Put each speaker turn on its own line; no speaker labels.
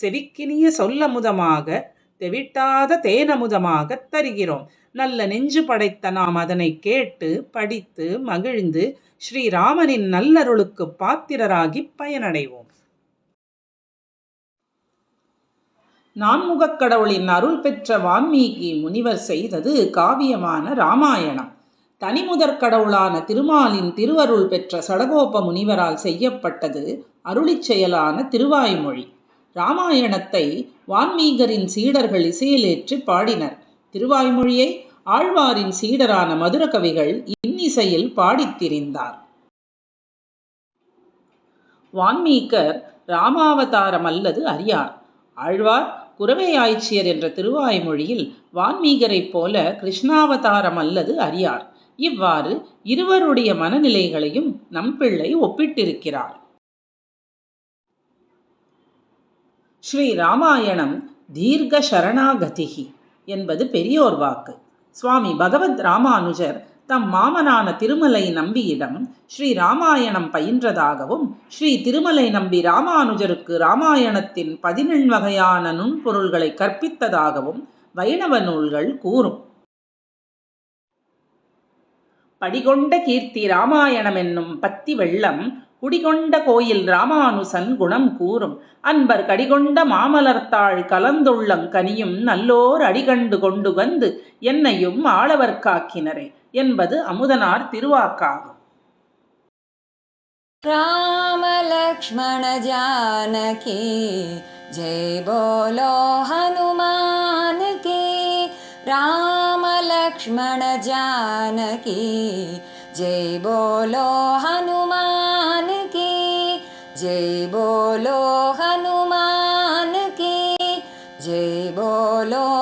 செவிக்கினிய சொல்லமுதமாக தெவிட்டாத தேனமுதமாகத் தருகிறோம். நல்ல நெஞ்சு படைத்த நாம் அதனை கேட்டு படித்து மகிழ்ந்து ஸ்ரீராமனின் நல்லருளுக்கு பாத்திரராகிப் பயனடைவோம். நான்முகக் கடவுளின் அருள் பெற்ற வான்மீகி முனிவர் செய்தது காவியமான ராமாயணம். தனிமுதற் கடவுளான திருமாலின் திருவருள் பெற்ற சடகோப முனிவரால் செய்யப்பட்டது அருளிச் செயலான திருவாய்மொழி. ராமாயணத்தை வான்மீகரின் சீடர்கள் இசையிலேற்றி பாடினர். திருவாய்மொழியை ஆழ்வாரின் சீடரான மதுர கவிகள் இன்னிசையில் பாடித்திரிந்தார் வான்மீகர் ராமாவதாரம் அல்லது அறியார். ஆழ்வார் குரவை ஆய்ச்சியர் என்ற திருவாய்மொழியில் வான்மீகரைப் போல கிருஷ்ணாவதாரம் அல்லது அறியார். இவ்வாறு இருவருடைய மனநிலைகளையும் நம்பிள்ளை ஒப்பிட்டிருக்கிறார். ஸ்ரீ ராமாயணம் தீர்க்க சரணாகதிகி என்பது பெரியோர் வாக்கு. சுவாமி பகவத் ராமானுஜர் தம் மாமனான திருமலை நம்பியிடம் ஸ்ரீ ராமாயணம் பயின்றதாகவும் ஸ்ரீ திருமலை நம்பி ராமானுஜருக்கு ராமாயணத்தின் பதினெண் வகையான நுண்பொருள்களை கற்பித்ததாகவும் வைணவ நூல்கள் கூறும். படிகொண்ட கீர்த்தி ராமாயணம் என்னும் பத்தி வெள்ளம் குடிகொண்ட கோயில் ராமானுசன் குணம் கூறும். அன்பர் கடிகொண்ட மாமலர்த்தாள் கலந்துள்ளங் கனியும் நல்லோர் அடிகண்டு கொண்டு வந்து என்னையும் ஆளவர் காக்கினரே என்பது அமுதனார் திருவாக்காகும்.
राम लक्ष्मण जानकी। जय बोलो हनुमान की जय बोलो हनुमान की जय बोलो